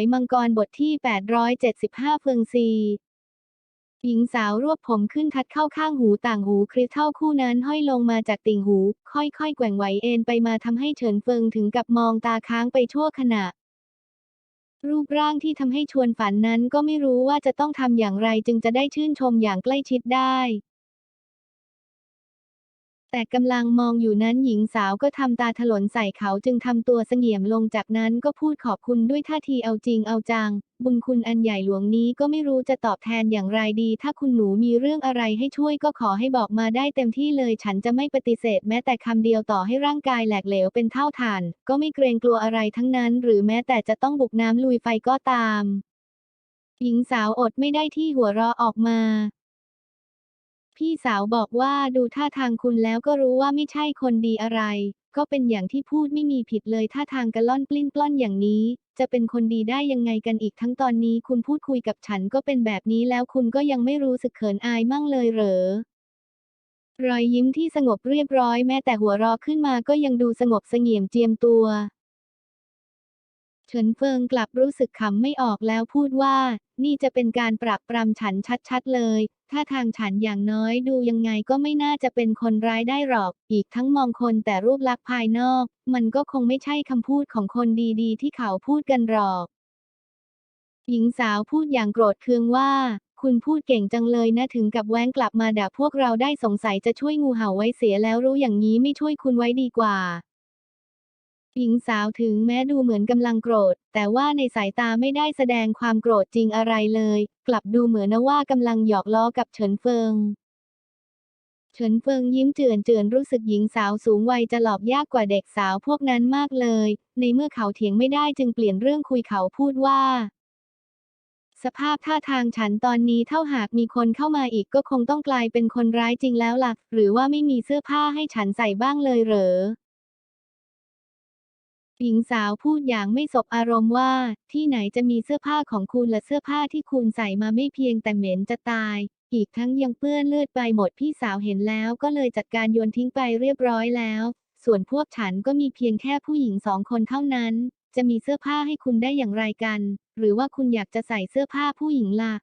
ยมังกรบทที่ 875 เฟืองซีหญิงสาวรวบผมขึ้นทัดเข้าข้างหูต่างหูคริสเท่าคู่นั้นห้อยลงมาจากติ่งหู ค่อยๆ แกว่งไหวเอ็นไปมาทำให้เฉินเฟิงถึงกับมองตาค้างไปชั่วขณะ รูปร่างที่ทำให้ชวนฝันนั้นก็ไม่รู้ว่าจะต้องทำอย่างไรจึงจะได้ชื่นชมอย่างใกล้ชิดได้ แต่กำลังมองอยู่นั้นหญิงสาวก็ทำตาถลนใส่เขาจึงทำตัวเสงี่ยมลงจากนั้นก็พูดขอบคุณด้วยท่าทีเอาจริงเอาจัง บุญคุณอันใหญ่หลวงนี้ก็ไม่รู้จะตอบแทนอย่างไรดี ถ้าคุณหนูมีเรื่องอะไรให้ช่วยก็ขอให้บอกมาได้เต็มที่เลย ฉันจะไม่ปฏิเสธ แม้แต่คำเดียวต่อให้ร่างกายแหลกเหลวเป็นเท่าฐาน ก็ไม่เกรงกลัวอะไรทั้งนั้น หรือแม้แต่จะต้องบุกน้ำลุยไฟก็ตาม หญิงสาวอดไม่ได้ที่หัวเราะออกมา พี่สาวบอกว่าดูท่าทางคุณแล้วก็รู้ว่าไม่ใช่คนดีอะไร ก็เป็นอย่างที่พูดไม่มีผิดเลยท่าทางกระล่อนปลิ้นปล้อนอย่างนี้ จะเป็นคนดีได้ยังไงกันอีกทั้งตอนนี้คุณพูดคุยกับฉันก็เป็นแบบนี้แล้วคุณก็ยังไม่รู้สึกเขินอายมั่งเลยเหรอรอยยิ้มที่สงบเรียบร้อยแม้แต่หัวเราะขึ้นมาก็ยังดูสงบเสงี่ยมเจียมตัว ฉินเฟิงกลับรู้สึกขำไม่ออกแล้วพูดว่า นี่จะเป็นการปรับปรำฉันชัดๆเลย ถ้าทางฉันอย่างน้อยดูยังไงก็ไม่น่าจะเป็นคนร้ายได้หรอก อีกทั้งมองคนแต่รูปลักษณ์ภายนอก มันก็คงไม่ใช่คำพูดของคนดีๆ ที่เขาพูดกันหรอก หญิงสาวพูดอย่างโกรธเคืองว่าคุณพูดเก่งจังเลยนะถึงกับแว้งกลับมาด่าพวกเราได้สงสัยจะช่วยงูเห่าไว้เสียแล้วรู้อย่างนี้ไม่ช่วยคุณไว้ดีกว่า หญิงสาวถึงแม้ดูเหมือนกำลังโกรธ แต่ว่าในสายตาไม่ได้แสดงความโกรธจริงอะไรเลย กลับดูเหมือนว่ากำลังหยอกล้อกับเฉินเฟิง เฉินเฟิงยิ้มเจือนเจือนรู้สึกหญิงสาวสูงวัยจะหลอกยากกว่าเด็กสาวพวกนั้นมากเลย ในเมื่อเขาเถียงไม่ได้จึงเปลี่ยนเรื่องคุยเขาพูดว่า สภาพท่าทางฉันตอนนี้เท่าหากมีคนเข้ามาอีกก็คงต้องกลายเป็นคนร้ายจริงแล้วล่ะ หรือว่าไม่มีเสื้อผ้าให้ฉันใส่บ้างเลยเหรอ หญิงสาวพูดอย่างไม่สบอารมณ์ว่า ที่ไหนจะมีเสื้อผ้าของคุณและเสื้อผ้าที่คุณใส่มาไม่เพียงแต่เหม็นจะตาย อีกทั้งยังเปื้อนเลือดไปหมดพี่สาวเห็นแล้วก็เลยจัดการโยนทิ้งไปเรียบร้อยแล้ว ส่วนพวกฉันก็มีเพียงแค่ผู้หญิงสองคนเท่านั้น จะมีเสื้อผ้าให้คุณได้อย่างไรกัน หรือว่าคุณอยากจะใส่เสื้อผ้าผู้หญิงล่ะ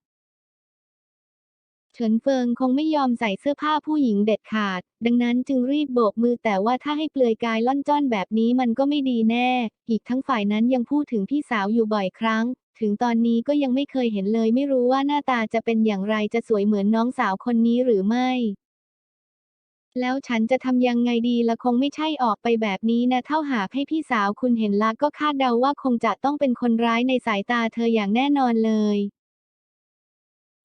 เฉินเฟิงคงไม่ยอมใส่เสื้อผ้าผู้หญิงเด็ดขาด ดังนั้นจึงรีบโบกมือแต่ว่าถ้าให้เปลือยกายล่อนจ้อนแบบนี้มันก็ไม่ดีแน่ อีกทั้งฝ่ายนั้นยังพูดถึงพี่สาวอยู่บ่อยครั้ง ถึงตอนนี้ก็ยังไม่เคยเห็นเลยไม่รู้ว่าหน้าตาจะเป็นอย่างไรจะสวยเหมือนน้องสาวคนนี้หรือไม่ แล้วฉันจะทำยังไงดีละคงไม่ใช่ออกไปแบบนี้นะเท่าหากให้พี่สาวคุณเห็นละก็คาดเดาว่าคงจะต้องเป็นคนร้ายในสายตาเธออย่างแน่นอนเลย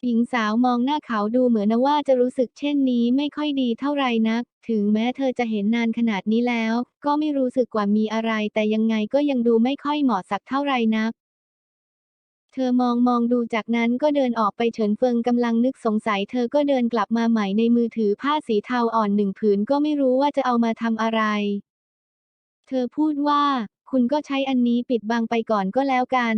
หญิงสาวมองหน้าเขาดูเหมือนว่าจะรู้สึกเช่นนี้ไม่ค่อยดีเท่าไรนัก ถึงแม้เธอจะเห็นนานขนาดนี้แล้ว ก็ไม่รู้สึกว่ามีอะไร แต่ยังไงก็ยังดูไม่ค่อยเหมาะสักเท่าไรนัก เธอมองมองดูจากนั้นก็เดินออกไปเฉินเฟิงกำลังนึกสงสัย เธอก็เดินกลับมาใหม่ในมือถือผ้าสีเทาอ่อนหนึ่งผืนก็ไม่รู้ว่าจะเอามาทำอะไร เธอพูดว่า คุณก็ใช้อันนี้ปิดบังไปก่อนก็แล้วกัน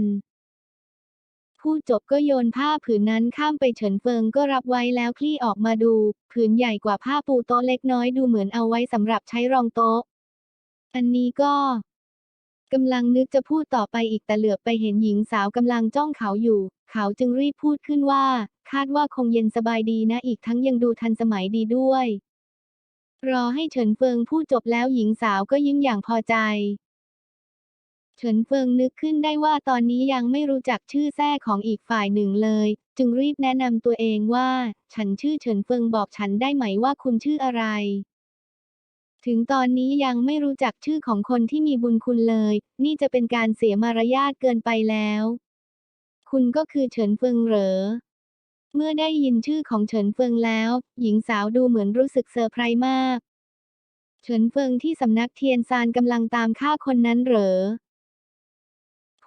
พูดจบก็โยนผ้าผืนนั้นข้ามไปเฉินเฟิงก็รับไว้แล้วคลี่ออกมาดู ผืนใหญ่กว่าผ้าปูโต๊ะเล็กน้อยดูเหมือนเอาไว้สำหรับใช้รองโต๊ะ อันนี้ก็กำลังนึกจะพูดต่อไปอีกแต่เหลือบไปเห็นหญิงสาวกำลังจ้องเขาอยู่ เขาจึงรีบพูดขึ้นว่า คาดว่าคงเย็นสบายดีนะอีกทั้งยังดูทันสมัยดีด้วย รอให้เฉินเฟิงพูดจบแล้วหญิงสาวก็ยิ้มอย่างพอใจ เฉินเฟิงนึกขึ้นได้ว่าตอนนี้ยังไม่รู้จักชื่อแท้ของอีกฝ่ายหนึ่งเลย จึงรีบแนะนำตัวเองว่า ฉันชื่อเฉินเฟิงบอกฉันได้ไหมว่าคุณชื่ออะไร ถึงตอนนี้ยังไม่รู้จักชื่อของคนที่มีบุญคุณเลย นี่จะเป็นการเสียมารยาทเกินไปแล้ว คุณก็คือเฉินเฟิงเหรอเมื่อได้ยินชื่อของเฉินเฟิงแล้ว หญิงสาวดูเหมือนรู้สึกเซอร์ไพรส์มาก เฉินเฟิงที่สำนักเทียนซานกำลังตามฆ่าคนนั้นเหรอ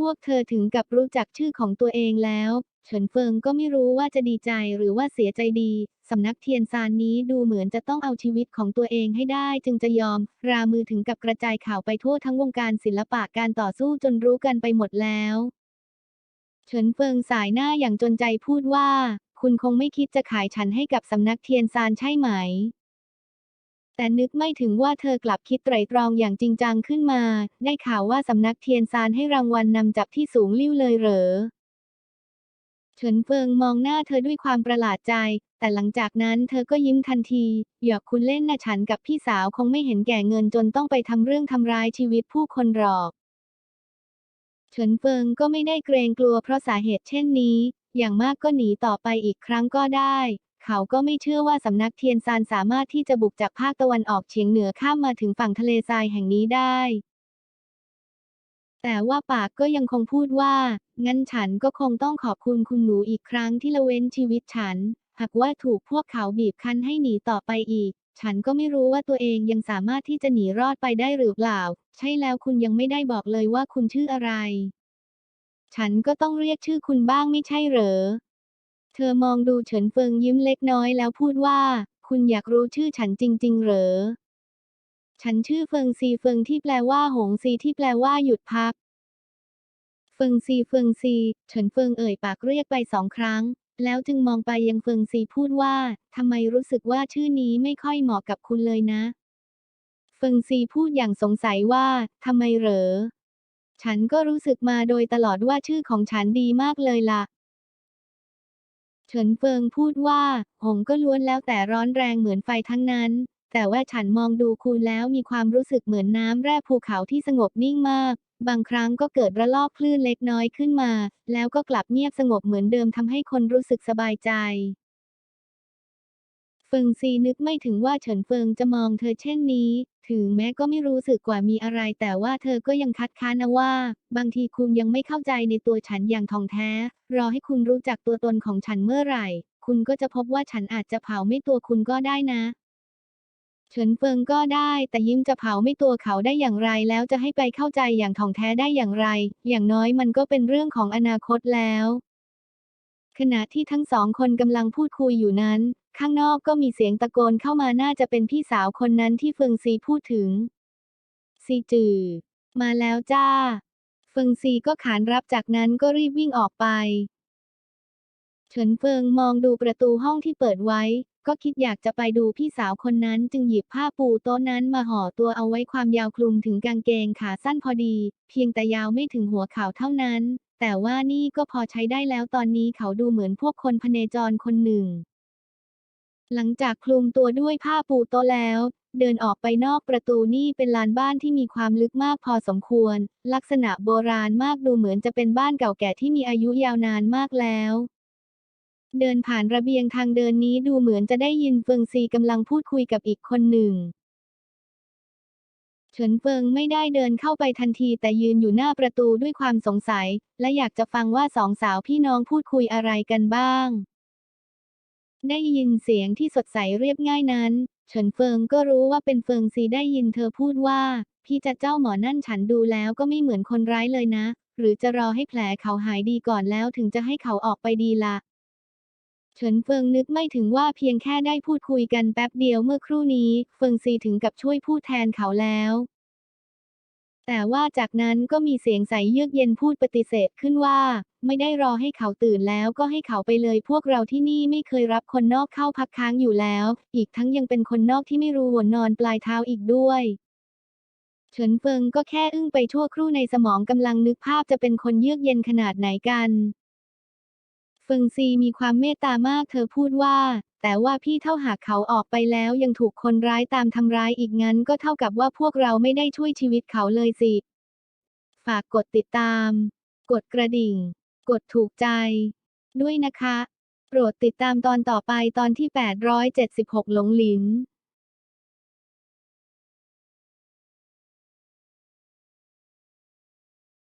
วกเธอถึงกับรู้จักชื่อของตัวเองแล้วเฉินเฟิงก็ไม่รู้ว่าจะดีใจหรือว่าเสียใจดี สำนักเทียนซานนี้ดูเหมือนจะต้องเอาชีวิตของตัวเองให้ได้จึงจะยอม รามือถึงกับกระจายข่าวไปทั่วทั้งวงการศิลปะการต่อสู้จนรู้กันไปหมดแล้ว เฉินเฟิงสายหน้าอย่างจนใจพูดว่า คุณคงไม่คิดจะขายฉันให้กับสำนักเทียนซานใช่ไหม แต่นึกไม่ถึงว่าเธอกลับคิดไตร่ตรองอย่างจริงจังขึ้นมา ได้ข่าวว่าสำนักเทียนซานให้รางวัลนนำจับที่สูงลิ่วเลยเหรอ เฉินเฟิงมองหน้าเธอด้วยความประหลาดใจ แต่หลังจากนั้นเธอก็ยิ้มทันที หยอกคุณเล่นนะฉันกับพี่สาวคงไม่เห็นแก่เงินจนต้องไปทำเรื่องทำร้ายชีวิตผู้คนหรอก เฉินเฟิงก็ไม่ได้เกรงกลัวเพราะสาเหตุเช่นนี้ อย่างมากก็หนีต่อไปอีกครั้งก็ได้ เขาก็ไม่เชื่อว่าสำนักเทียนซานสามารถที่จะบุกจากภาคตะวันออกเฉียงเหนือข้ามมาถึงฝั่งทะเลทรายแห่งนี้ได้ แต่ว่าปากก็ยังคงพูดว่า งั้นฉันก็คงต้องขอบคุณคุณหนูอีกครั้งที่ละเว้นชีวิตฉัน หากว่าถูกพวกเขาบีบคั้นให้หนีต่อไปอีก ฉันก็ไม่รู้ว่าตัวเองยังสามารถที่จะหนีรอดไปได้หรือเปล่า ใช่แล้วคุณยังไม่ได้บอกเลยว่าคุณชื่ออะไร ฉันก็ต้องเรียกชื่อคุณบ้างไม่ใช่เหรอ เธอมองดูเฉินเฟิงยิ้มเล็กน้อยแล้วพูดว่า คุณอยากรู้ชื่อฉันจริง ๆ เหรอ ฉันชื่อเฟิงซีเฟิงที่แปลว่าหงซีที่แปลว่าหยุดพัก เฟิงซีเฟิงซี เฉินเฟิงเอ่ยปากเรียกไปสองครั้ง แล้วจึงมองไปยังเฟิงซีพูดว่าทำไมรู้สึกว่าชื่อนี้ไม่ค่อยเหมาะกับคุณเลยนะ เฟิงซีพูดอย่างสงสัยว่าทำไมเหรอ ฉันก็รู้สึกมาโดยตลอดว่าชื่อของฉันดีมากเลยล่ะ เฉินเฟิงพูดว่า หงก็ล้วนแล้วแต่ร้อนแรงเหมือนไฟทั้งนั้น แต่ว่าฉันมองดูคุณแล้วมีความรู้สึกเหมือนน้ำแร่ภูเขาที่สงบนิ่งมาก บางครั้งก็เกิดระลอกคลื่นเล็กน้อยขึ้นมา แล้วก็กลับเงียบสงบเหมือนเดิมทำให้คนรู้สึกสบายใจ เฟิงซีนึกไม่ถึงว่าเฉินเฟิงจะมองเธอเช่นนี้ ถึงแม้ก็ไม่รู้สึกกว่ามีอะไร แต่ว่าเธอก็ยังคัดค้านนะว่า บางทีคุณยังไม่เข้าใจในตัวฉันอย่างท่องแท้ รอให้คุณรู้จักตัวตนของฉันเมื่อไหร่ คุณก็จะพบว่าฉันอาจจะเผาไม่ตัวคุณก็ได้นะ เฉินเฟิงก็ได้ แต่ยิ้มจะเผาไม่ตัวเขาได้อย่างไร แล้วจะให้ไปเข้าใจอย่างท่องแท้ได้อย่างไร อย่างน้อยมันก็เป็นเรื่องของอนาคตแล้วขณะที่ทั้งสองคนกำลังพูดคุยอยู่นั้น ข้างนอกก็มีเสียงตะโกนเข้ามาน่าจะเป็นพี่สาวคนนั้นที่เฟิงซีพูดถึง ซีจือ มาแล้วจ้า เฟิงซีก็ขานรับจากนั้นก็รีบวิ่งออกไป เฉินเฟิงมองดูประตูห้องที่เปิดไว้ ก็คิดอยากจะไปดูพี่สาวคนนั้นจึงหยิบผ้าปูโต๊ะนั้นมาห่อตัวเอาไว้ความยาวคลุมถึงกางเกงขาสั้นพอดี เพียงแต่ยาวไม่ถึงหัวเข่าเท่านั้น แต่ว่านี่ก็พอใช้ได้แล้วตอนนี้เขาดูเหมือนพวกคนพเนจรคนหนึ่ง หลังจากคลุมตัวด้วยผ้าปูโตแล้ว เดินออกไปนอกประตูนี่เป็นลานบ้านที่มีความลึกมากพอสมควร ลักษณะโบราณมากดูเหมือนจะเป็นบ้านเก่าแก่ที่มีอายุยาวนานมากแล้ว เดินผ่านระเบียงทางเดินนี้ดูเหมือนจะได้ยินเฟิงซีกำลังพูดคุยกับอีกคนหนึ่งเฉินเฟิงไม่ได้เดินเข้าไปทันทีแต่ยืนอยู่หน้าประตูด้วยความสงสัย และอยากจะฟังว่าสองสาวพี่น้องพูดคุยอะไรกันบ้าง ได้ยินเสียงที่สดใสเรียบง่ายนั้นเฉินเฟิงก็รู้ว่าเป็นเฟิงซีได้ยินเธอพูดว่า พี่จะเจ้าหมอนั่นฉันดูแล้วก็ไม่เหมือนคนร้ายเลยนะ หรือจะรอให้แผลเขาหายดีก่อนแล้วถึงจะให้เขาออกไปดีละเฉินเฟิงนึกไม่ถึงว่าเพียงแค่ได้พูดคุยกันแป๊บเดียวเมื่อครู่นี้ เฟิงซีถึงกับช่วยพูดแทนเขาแล้ว แต่ว่าจากนั้นก็มีเสียงใสเยือกเย็นพูดปฏิเสธขึ้นว่า ไม่ได้รอให้เขาตื่นแล้วก็ให้เขาไปเลยพวกเราที่นี่ไม่เคยรับคนนอกเข้าพักค้างอยู่แล้ว อีกทั้งยังเป็นคนนอกที่ไม่รู้หัวนอนปลายเท้าอีกด้วยเฉินเฟิงก็แค่อึ้งไปชั่วครู่ในสมองกำลังนึกภาพจะเป็นคนเยือกเย็นขนาดไหนกัน เฟิงซีมีความเมตตามากเธอพูดว่า แต่ว่าพี่เท่าหากเขาออกไปแล้วยังถูกคนร้ายตามทำร้ายอีกงั้น ก็เท่ากับว่าพวกเราไม่ได้ช่วยชีวิตเขาเลยสิ ฝากกดติดตาม กดกระดิ่ง กดถูกใจ ด้วยนะคะ โปรดติดตามตอนต่อไปตอนที่ 876 หลงหลิน